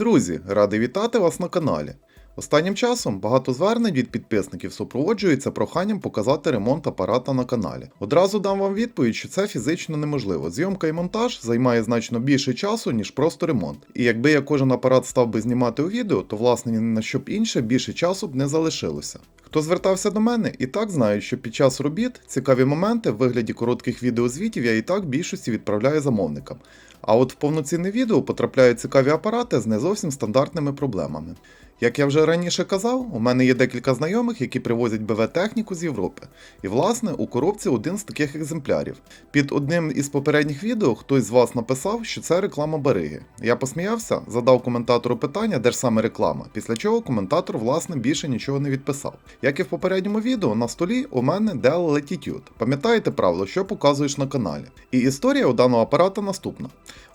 Друзі, радий вітати вас на каналі. Останнім часом багато звернень від підписників супроводжується проханням показати ремонт апарата на каналі. Одразу дам вам відповідь, що це фізично неможливо. Зйомка і монтаж займає значно більше часу, ніж просто ремонт. І якби я кожен апарат став би знімати у відео, то власне ні на що б інше більше часу б не залишилося. Хто звертався до мене, і так знають, що під час робіт цікаві моменти в вигляді коротких відеозвітів я і так більшості відправляю замовникам. А от в повноцінне відео потрапляють цікаві апарати з не зовсім стандартними проблемами. Як я вже раніше казав, у мене є декілька знайомих, які привозять БВ-техніку з Європи. І власне у коробці один з таких екземплярів. Під одним із попередніх відео хтось з вас написав, що це реклама Бариги. Я посміявся, задав коментатору питання, де ж саме реклама, після чого коментатор власне більше нічого не відписав. Як і в попередньому відео, на столі у мене Dell Latitude. Пам'ятаєте правило, що показуєш на каналі. І історія у даного апарата наступна.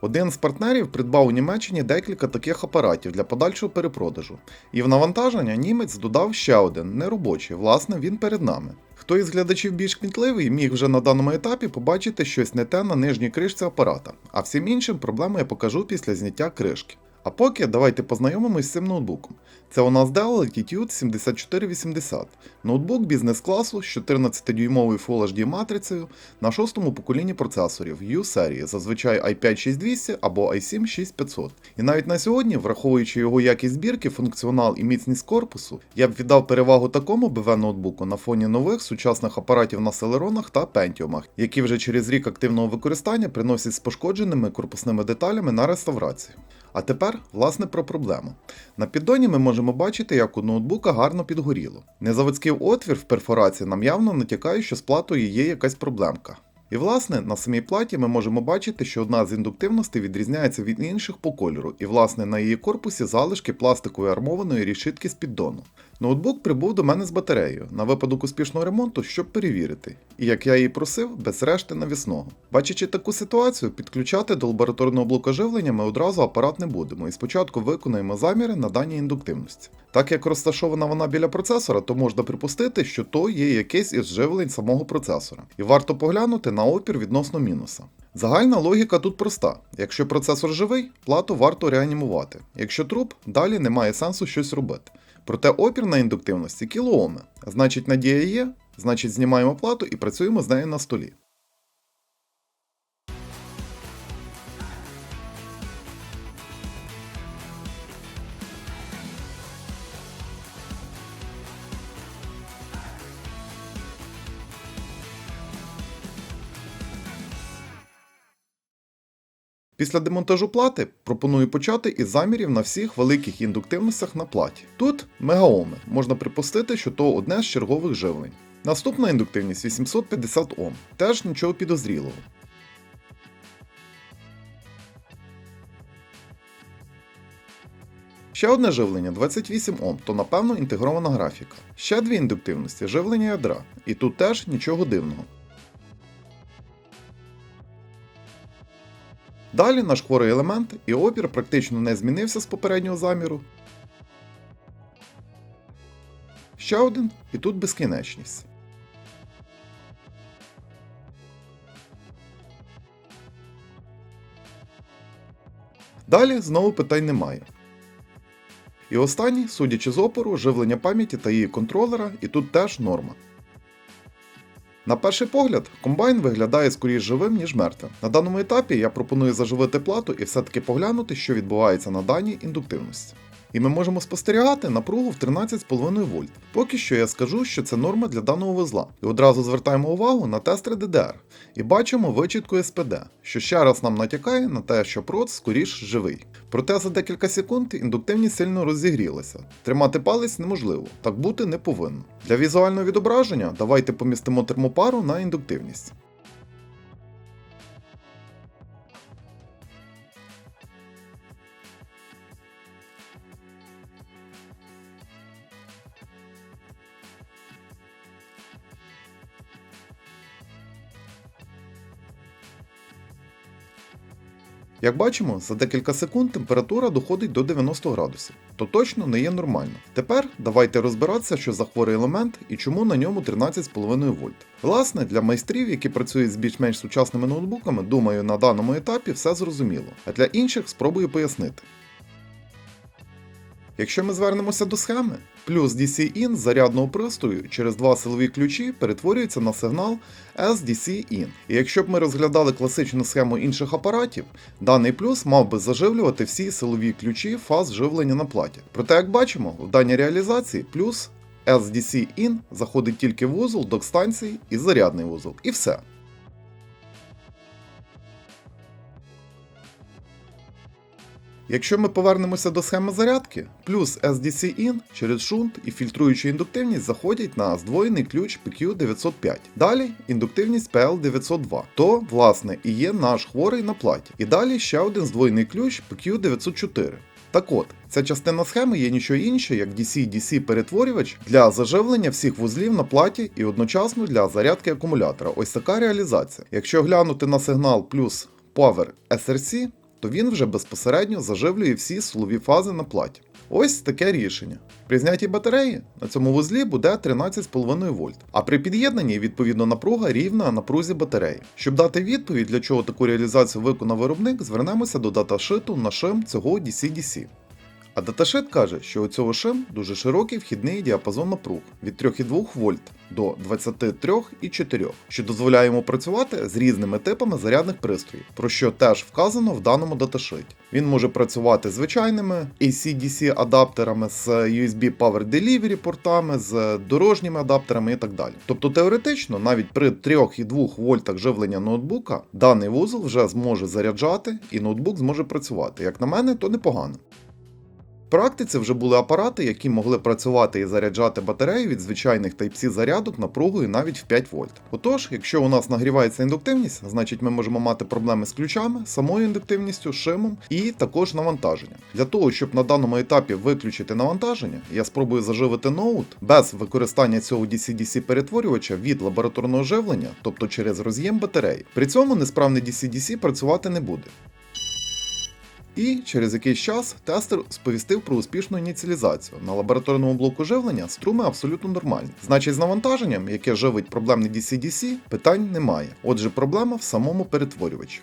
Один з партнерів придбав у Німеччині декілька таких апаратів для подальшого перепродажу. І в навантаження німець додав ще один неробочий, власне, він перед нами. Хто із глядачів більш кмітливий, міг вже на даному етапі побачити щось не те на нижній кришці апарата, а всім іншим проблему я покажу після зняття кришки. А поки давайте познайомимось з цим ноутбуком. Це у нас Dell Latitude 7480, ноутбук бізнес-класу з 14-дюймовою Full HD матрицею на шостому поколінні процесорів U серії, зазвичай i5 6200 або i7 6500. І навіть на сьогодні, враховуючи його якість збірки, функціонал і міцність корпусу, я б віддав перевагу такому BV ноутбуку на фоні нових сучасних апаратів на Celeron та Pentium, які вже через рік активного використання приносять з пошкодженими корпусними деталями на реставрацію. А тепер, власне, про проблему. На піддоні ми можемо бачити, як у ноутбука гарно підгоріло. Незаводський отвір в перфорації нам явно натякає, що з платою є якась проблемка. І власне на самій платі ми можемо бачити, що одна з індуктивностей відрізняється від інших по кольору, і власне на її корпусі залишки пластикової армованої рішитки з піддону. Ноутбук прибув до мене з батареєю на випадок успішного ремонту, щоб перевірити. І як я її просив, без решти навісного. Бачачи таку ситуацію, підключати до лабораторного блока живлення ми одразу апарат не будемо і спочатку виконаємо заміри на даній індуктивності. Так як розташована вона біля процесора, то можна припустити, що то є якесь із живлень самого процесора. І варто поглянути на опір відносно мінуса. Загальна логіка тут проста: якщо процесор живий, плату варто реанімувати. Якщо труп, далі немає сенсу щось робити. Проте опір на індуктивності кілооми. Значить, надія є, значить знімаємо плату і працюємо з нею на столі. Після демонтажу плати пропоную почати із замірів на всіх великих індуктивностях на платі. Тут мегаоми, можна припустити, що то одне з чергових живлень. Наступна індуктивність 850 Ом, теж нічого підозрілого. Ще одне живлення 28 Ом, то напевно інтегрована графіка. Ще дві індуктивності живлення ядра, і тут теж нічого дивного. Далі наш хворий елемент і опір практично не змінився з попереднього заміру. Ще один, і тут безкінечність. Далі знову питань немає. І останній, судячи з опору, живлення пам'яті та її контролера, і тут теж норма. На перший погляд, комбайн виглядає скоріш живим, ніж мертвим. На даному етапі я пропоную заживити плату і все-таки поглянути, що відбувається на даній індуктивності. І ми можемо спостерігати напругу в 13,5 вольт. Поки що я скажу, що це норма для даного вузла. І одразу звертаємо увагу на тестери DDR і бачимо вичітку SPD, що ще раз нам натякає на те, що проц скоріш живий. Проте за декілька секунд індуктивність сильно розігрілася. Тримати палець неможливо, так бути не повинно. Для візуального відображення давайте помістимо термопару на індуктивність. Як бачимо, за декілька секунд температура доходить до 90 градусів, то точно не є нормально. Тепер давайте розбиратися, що за хворий елемент і чому на ньому 13,5 вольт. Власне, для майстрів, які працюють з більш-менш сучасними ноутбуками, думаю, на даному етапі все зрозуміло, а для інших спробую пояснити. Якщо ми звернемося до схеми, плюс DC-IN зарядного пристрою через два силові ключі перетворюється на сигнал SDC-IN. І якщо б ми розглядали класичну схему інших апаратів, даний плюс мав би заживлювати всі силові ключі фаз живлення на платі. Проте, як бачимо, в даній реалізації плюс SDC-IN заходить тільки в вузол, док-станції і зарядний вузол. І все. Якщо ми повернемося до схеми зарядки, плюс SDC-IN через шунт і фільтруючу індуктивність заходять на здвоєний ключ PQ905. Далі індуктивність PL902. То, власне, і є наш хворий на платі. І далі ще один здвоєний ключ PQ904. Так от, ця частина схеми є нічого інше, як DC-DC перетворювач для заживлення всіх вузлів на платі і одночасно для зарядки акумулятора. Ось така реалізація. Якщо глянути на сигнал плюс Power SRC, то він вже безпосередньо заживлює всі силові фази на платі. Ось таке рішення. При знятті батареї на цьому вузлі буде 13,5 вольт, а при під'єднанні відповідно напруга рівна напрузі батареї. Щоб дати відповідь, для чого таку реалізацію виконав виробник, звернемося до даташиту на шим цього DC-DC. А даташит каже, що у цього шим дуже широкий вхідний діапазон напруг від 3,2 вольт до 23,4, що дозволяє йому працювати з різними типами зарядних пристроїв, про що теж вказано в даному даташиті. Він може працювати з звичайними AC-DC адаптерами, з USB Power Delivery портами, з дорожніми адаптерами і так далі. Тобто теоретично, навіть при 3,2 вольтах живлення ноутбука, даний вузол вже зможе заряджати і ноутбук зможе працювати. Як на мене, то непогано. Практиці вже були апарати, які могли працювати і заряджати батарею від звичайних Type-C зарядок напругою навіть в 5 вольт. Отож, якщо у нас нагрівається індуктивність, значить ми можемо мати проблеми з ключами, самою індуктивністю, шимом і також навантаженням. Для того, щоб на даному етапі виключити навантаження, я спробую заживити ноут без використання цього DC-DC перетворювача від лабораторного живлення, тобто через роз'єм батареї. При цьому несправний DC-DC працювати не буде. І через якийсь час тестер сповістив про успішну ініціалізацію. На лабораторному блоку живлення струми абсолютно нормальні. Значить, з навантаженням, яке живить проблемний DC-DC, питань немає. Отже, проблема в самому перетворювачі.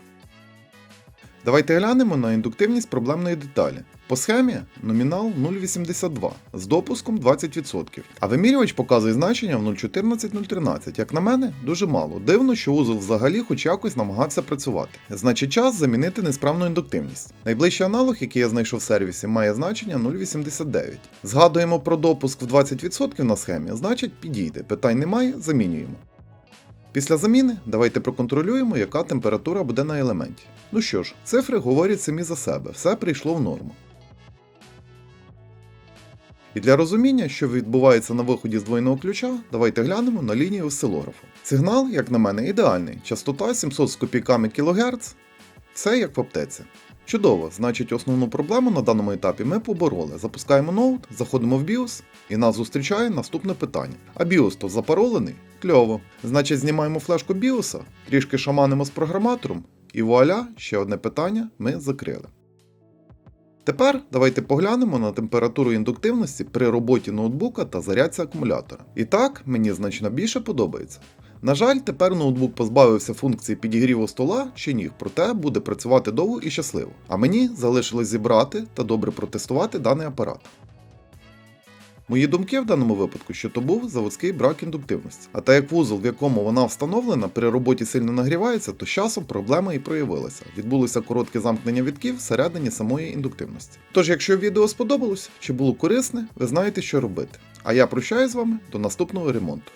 Давайте глянемо на індуктивність проблемної деталі. По схемі номінал 0,82 з допуском 20%, а вимірювач показує значення в 0,14-0,13. Як на мене, дуже мало. Дивно, що узол взагалі хоч якось намагався працювати. Значить, час замінити несправну індуктивність. Найближчий аналог, який я знайшов в сервісі, має значення 0,89. Згадуємо про допуск в 20% на схемі, значить підійде. Питань немає, замінюємо. Після заміни давайте проконтролюємо, яка температура буде на елементі. Ну що ж, цифри говорять самі за себе, все прийшло в норму. І для розуміння, що відбувається на виході з двойного ключа, давайте глянемо на лінію осцилографу. Сигнал, як на мене, ідеальний. Частота 700 з копійками кГц. Все як в аптеці. Чудово, значить основну проблему на даному етапі ми побороли. Запускаємо ноут, заходимо в BIOS і нас зустрічає наступне питання. А BIOS то запаролений? Кльово. Значить, знімаємо флешку BIOS, трішки шаманимо з програматором, і вуаля, ще одне питання ми закрили. Тепер давайте поглянемо на температуру індуктивності при роботі ноутбука та зарядці акумулятора. І так, мені значно більше подобається. На жаль, тепер ноутбук позбавився функції підігріву стола чи ніг, проте буде працювати довго і щасливо. А мені залишилось зібрати та добре протестувати даний апарат. Мої думки в даному випадку, що то був заводський брак індуктивності. А так як вузол, в якому вона встановлена, при роботі сильно нагрівається, то з часом проблема і проявилася. Відбулося коротке замкнення вітків всередині самої індуктивності. Тож, якщо відео сподобалось чи було корисне, ви знаєте, що робити. А я прощаюсь з вами до наступного ремонту.